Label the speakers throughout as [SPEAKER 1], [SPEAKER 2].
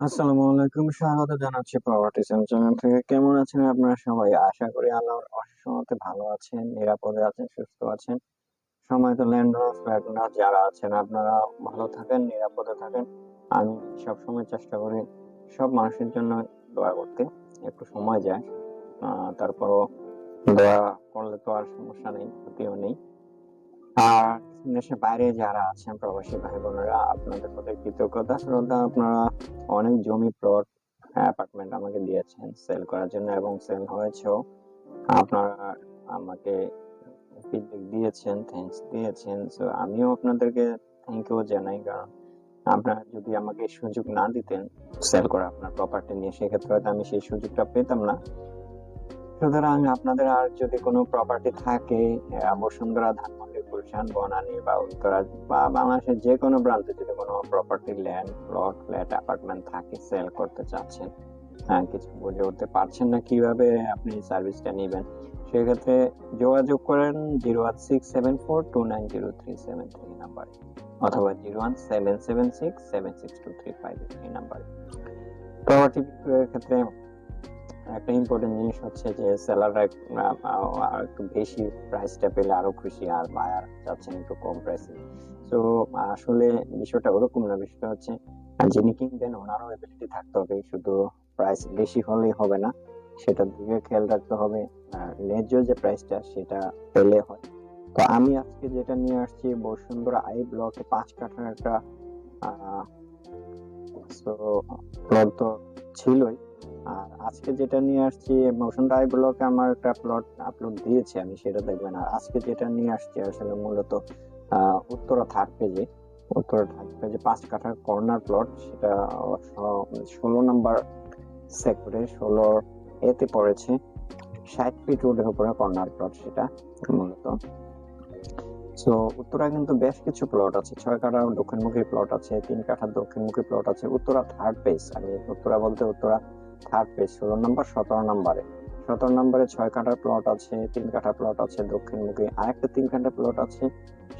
[SPEAKER 1] আসসালামু আলাইকুম, স্বাগত জানাচ্ছি প্রপার্টি চ্যানেল থেকে। কেমন আছেন আপনারা সবাই? আশা করি আল্লাহর অশেষ রহমতে ভালো আছেন, নিরাপদে আছেন, সুস্থ আছেন। সময় তো ল্যান্ডলস ফ্ল্যাটনার যারা আছেন আপনারা ভালো থাকেন, নিরাপদে থাকেন। আমি সবসময় চেষ্টা করি সব মানুষের জন্য দোয়া করতে, একটু সময় যায়। তারপরও দোয়া করলে তো আর সমস্যা নেই, ক্ষতিও নেই। আর দেশের বাইরে যারা আছেন প্রবাসী ভাই বোনেরা আপনাদের প্রতি কৃতজ্ঞতা। শ্রদ্ধা আপনারা অনেক জমি প্লট অ্যাপার্টমেন্ট আমাকে দিয়েছেন সেল করার জন্য এবং সেল হয়েছেও আপনারা আমাকে ফিডব্যাক দিয়েছেন থ্যাঙ্কস দিয়েছেন। সো আমিও আপনাদেরকে থ্যাংক ইউ জানাই, কারণ আপনারা যদি আমাকে সুযোগ না দিতেন সেল করা আপনার প্রপার্টি নিয়ে, সেক্ষেত্রে হয়তো আমি সেই সুযোগটা পেতাম না। সুতরাং আপনাদের আর যদি কোনো প্রপার্টি থাকে বসুন্ধরা ধানমন্ডি গুলশান বনানী বা উত্তরা বা বাংলাদেশের যে কোনো প্রান্তে যদি কোনো property land plot flat apartment থাকে সেল করতে চাচ্ছেন হ্যাঁ কিছু বুঝে উঠতে পারছেন না কীভাবে আপনি সার্ভিসটা নেবেন, সেক্ষেত্রে যোগাযোগ করেন zero one six seven four two nine zero three seven three নাম্বারে অথবা zero one seven seven six seven six two three five এই নাম্বারে। প্রপার্টি বিক্রয়ের ক্ষেত্রে একটা ইম্পর্টেন্ট জিনিস হচ্ছে যে সেলাররা একটু বেশি প্রাইসটা পেলে আরও খুশি আর বায়ার চাচ্ছেন একটু কম প্রাইসে তো আসলে বিষয়টা ওরকম না, বিষয়টা হচ্ছে যিনি কিনবেন ওনারও এবিলিটি থাকতে হবে, শুধু প্রাইস বেশি হলেই হবে না সেটার দিকে খেয়াল রাখতে হবে। আর ন্যায্য যে প্রাইসটা সেটা পেলে হয়। তো আমি আজকে যেটা নিয়ে আসছি, বসুন্ধরা আই ব্লকে পাঁচ কাঠার একটা প্লট তো ছিলই আর আজকে যেটা নিয়ে আসছি বসুন্ধরা আই ব্লকে আমার একটা প্লট আপলোড দিয়েছি আমি, সেটা দেখবেন। আর আজকে যেটা নিয়ে আসছি আসলে মূলত উত্তরা থার্ড পেজে উত্তরা থার্ড পেজে পাঁচ কাঠার কর্নার প্লট সেটা ষোলো নাম্বার সেক্টরে ষোলো এতে পড়েছে, ষাট ফিট রোডের উপরে কর্নার প্লট সেটা মূলত। তো উত্তরা কিন্তু বেশ কিছু প্লট আছে, ছয় কাঠার দক্ষিণমুখী প্লট আছে, তিন কাঠার দক্ষিণমুখী প্লট আছে, উত্তরা থার্ড পেজ আমি উত্তরা বলতে উত্তরা থার্ড পেজ ষোলো নম্বর, সতেরো নম্বরে। সতেরো নম্বরে ছয় কাঠার প্লট আছে, তিন কাঠার প্লট আছে দক্ষিণমুখী। আরেকটা তিন কাঠার প্লট আছে,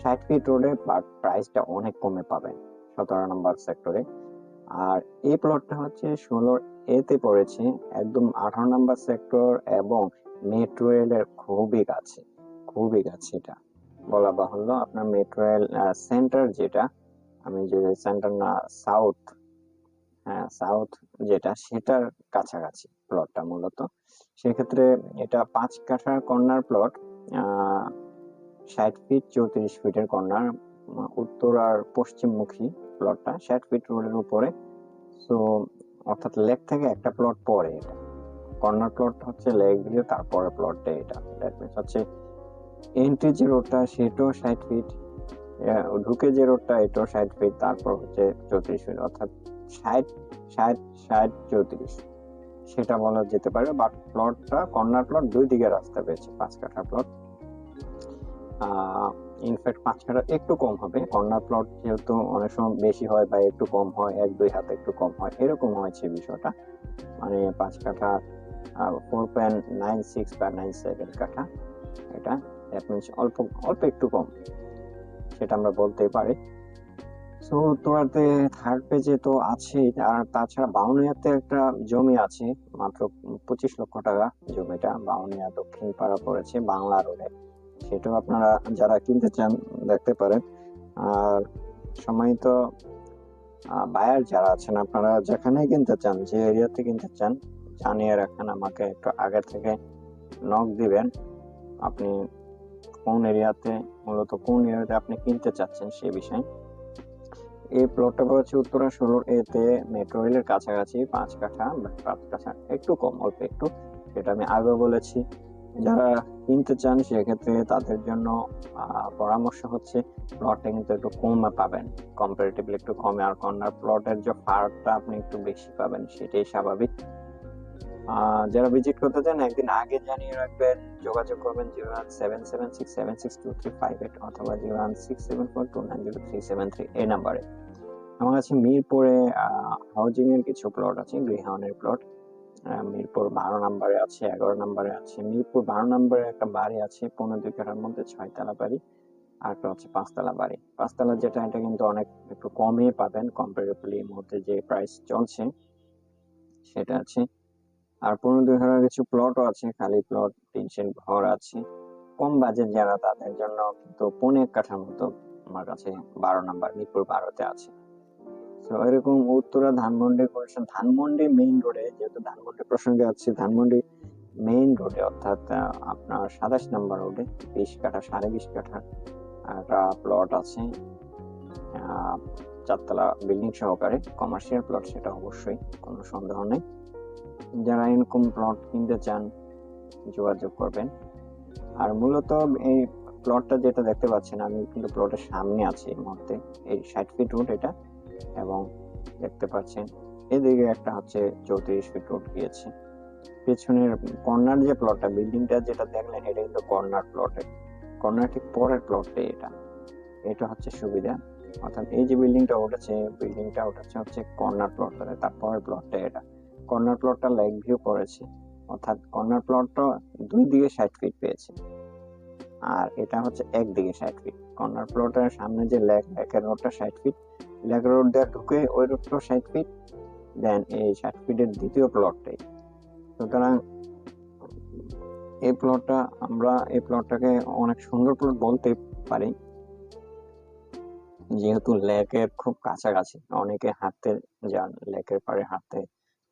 [SPEAKER 1] ষাট ফিট রোডে বাট প্রাইসটা অনেক কমে পাবেন সতেরো নম্বর সেক্টরে আর এই প্লটটা হচ্ছে ষোলোর এতে পড়েছে, একদম আঠারো নম্বর সেক্টর এবং মেট্রো রেলের খুবই কাছে খুবই কাছে এটা। বলা বাহুল্য, আপনার মেট্রো রেল সেন্টার যেটা, আমি যে সেন্টার না সাউথ সাউথ যেটা সেটার কাছাকাছি প্লটটা মূলত। সেক্ষেত্রে এটা পাঁচ কাঠার কর্নার প্লট ষাট ফিট চৌত্রিশ ফিটের কর্নার উত্তর আর পশ্চিমমুখী প্লটটা ষাট ফিট রোডের উপরে। সো অর্থাৎ লেক থেকে একটা প্লট পরে এটা। কর্নার প্লট হচ্ছে লেক দিয়ে তারপরে প্লটটা এটা। দ্যাট মিনস হচ্ছে এন্ট্রি যে রোডটা সেটাও ষাট ফিট ঢুকে যে রোডটা এটাও ষাট ফিট তারপর হচ্ছে চৌত্রিশ ফিট অর্থাৎ ষাট ষাট ষাট, চৌত্রিশ। সেটা বলা যেতে পারে বাট প্লটটা কর্নার প্লট দুই দিকে রাস্তা পেয়েছে, পাঁচ কাঠা প্লট ইনফ্যাক্ট পাঁচ কাঠা একটু কম হবে। কর্নার প্লট যেহেতু অনেক সময় বেশি হয় বা একটু কম হয়, এক, দুই হাতে একটু কম হয়, এরকম হয়েছে বিষয়টা। মানে পাঁচ কাঠা ফোর পয়েন্ট নাইন সিক্স বা নাইন সেভেন কাঠা। এটা অল্প অল্প একটু কম। সেটা আমরা বলতেই পারি। সো তোরাতে থার্ড পেজে তো আছে, আর তাছাড়া বাউনিয়াতে একটা জমি আছে, মাত্র পঁচিশ লক্ষ টাকা জমিটা বাউনিয়া দক্ষিণ পাড়া পড়েছে বাংলা রোডে সেটাও আপনারা যারা কিনতে চান, দেখতে পারেন। আর সময় তো বায়ার যারা আছেন, আপনারা যেখানে কিনতে চান, যে এরিয়াতে কিনতে চান, জানিয়ে রাখেন, আমাকে একটু আগে থেকে নক দিবেন। আপনি কোন এরিয়াতে মূলত কোন এরিয়াতে আপনি কিনতে চাচ্ছেন সেই বিষয়ে। এই প্লটটা হচ্ছে উত্তরা ষোলোর এতে মেট্রো রেলের কাছাকাছি, পাঁচ কাঠা পাঁচ কাঠা, একটু কম, অল্প একটু, সেটা আমি আগেও বলেছি। যারা কিনতে চান, সেক্ষেত্রে তাদের জন্য পরামর্শ হচ্ছে প্লটটা কিন্তু একটু কমে পাবেন। কম্পারেটিভলি একটু কমে, আর কর্নার প্লটের যে ফারটা আপনি একটু বেশি পাবেন, সেটাই স্বাভাবিক। যারা ভিজিট করতে চান, একদিন আগে জানিয়ে রাখবেন, যোগাযোগ করবেন zero one seven seven six seven six two three five eight অথবা zero one six seven four two nine zero three seven three এই নাম্বারে। আমার কাছে মিরপুরে হাউজিং এর কিছু প্লট আছে গৃহায়নের প্লট মিরপুর বারো নম্বরে আছে, এগারো নম্বরে আছে। মিরপুর বারো নম্বরে একটা বাড়ি আছে পনেরো দুই কাঠার মধ্যে ছয়তলা বাড়ি, আর একটা হচ্ছে পাঁচতলা বাড়ি। পাঁচতলা যেটা, এটা কিন্তু অনেক একটু কমে পাবেন কম্পারেটিভলি এই মুহূর্তে যে প্রাইস চলছে, সেটা আছে আর পনেরো দুই হাজার কিছু প্লটও আছে, খালি প্লট টিনশেড ঘর আছে। কম বাজেট যারা তাদের জন্য কিন্তু পনেরো কাঠার মতো আমার কাছে বারো নাম্বার মিরপুর বারোতে আছে। তো এরকম উত্তরা ধানমন্ডি করেছেন ধানমন্ডি মেইন রোডে যেহেতু ধানমন্ডি প্রসঙ্গে আছে, ধানমন্ডি মেইন রোডে অর্থাৎ আপনার সাতাশ নাম্বার রোডে বিশ কাঠা, সাড়ে বিশ কাঠা একটা প্লট আছে। চারতলা বিল্ডিং সহকারে কমার্শিয়াল প্লট সেটা অবশ্যই কোনো সন্দেহ নেই। যারা এরকম প্লট কিনতে চান, যোগাযোগ করবেন। আর মূলত এই প্লটটা যেটা দেখতে পাচ্ছেন, আমি কিন্তু প্লটের সামনে আছি এই মুহূর্তে, এই ষাট ফিট রোড এটা। এবং দেখতে পাচ্ছেন, এদিকে একটা হচ্ছে চৌত্রিশ ফিট রোড গিয়েছে। পেছনের কর্নার যে প্লটটা বিল্ডিংটা যেটা দেখলেন, এটা কিন্তু কর্নার প্লটে কর্নার ঠিক পরের প্লটে এটা। এটা হচ্ছে সুবিধা। অর্থাৎ এই যে বিল্ডিংটা উঠেছে বিল্ডিংটা উঠেছে হচ্ছে কর্নার প্লটটাতে তারপরের প্লটটা এটা। কর্নার প্লটটা লেক ভিউ করেছে। অর্থাৎ কর্নার প্লটটা দুই দিকে ষাট ফিট পেয়েছে। আর এটা হচ্ছে একদিকে ষাট ফিট কর্নার প্লটের সামনে যে লেক, লেকের রোডটা ষাট ফিট লেক রোড দিয়ে ঢুকে ওই রোডটাও ষাট ফিট দেন এই ষাট ফিটের দ্বিতীয় প্লটটাই সুতরাং এই প্লটটা আমরা, এই প্লটটাকে অনেক সুন্দর প্লট বলতে পারি। যেহেতু লেকের খুব কাছাকাছি, অনেকে হাঁটতে যান, লেকের পাড়ে হাঁটতে।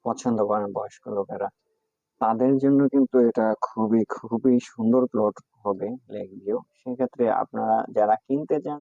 [SPEAKER 1] পছন্দ করেন বয়স্ক লোকেরা। তাদের জন্য কিন্তু এটা খুবই খুবই সুন্দর প্লট হবে লেক সেক্ষেত্রে আপনারা যারা কিনতে চান